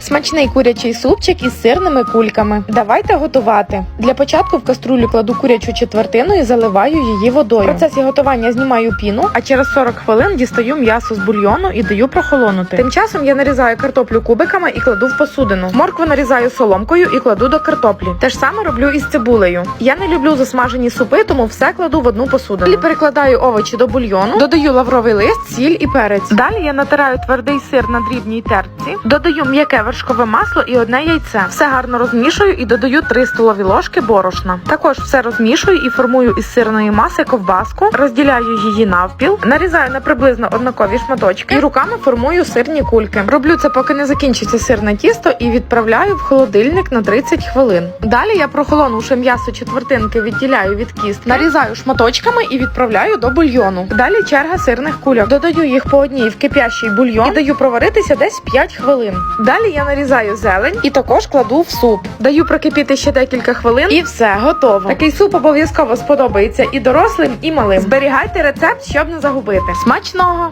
Смачний курячий супчик із сирними кульками. Давайте готувати. Для початку в каструлю кладу курячу четвертину і заливаю її водою. В процесі готування знімаю піну, а через 40 хвилин дістаю м'ясо з бульйону і даю прохолонути. Тим часом я нарізаю картоплю кубиками і кладу в посудину. Моркву нарізаю соломкою і кладу до картоплі. Те ж саме роблю із цибулею. Я не люблю засмажені супи, тому все кладу в одну посудину. Далі перекладаю овочі до бульйону, додаю лавровий лист, сіль і перець. Далі я натираю твердий сир на дрібній терці, додаю м'яке вершкове масло і одне яйце. Все гарно розмішую і додаю 3 столові ложки борошна. Також все розмішую і формую із сирної маси ковбаску, розділяю її навпіл, нарізаю на приблизно однакові шматочки і руками формую сирні кульки. Роблю це, поки не закінчиться сирне тісто, і відправляю в холодильник на 30 хвилин. Далі я прохолонувши м'ясо четвертинки відділяю від кістки, нарізаю шматочками і відправляю до бульйону. Далі черга сирних кульок. Додаю їх по одній в кип'ящий бульйон і даю проваритися десь 5 хвилин. Далі я нарізаю зелень і також кладу в суп. Даю прокипіти ще декілька хвилин і все готово. Такий суп обов'язково сподобається і дорослим, і малим. Зберігайте рецепт, щоб не загубити. Смачного!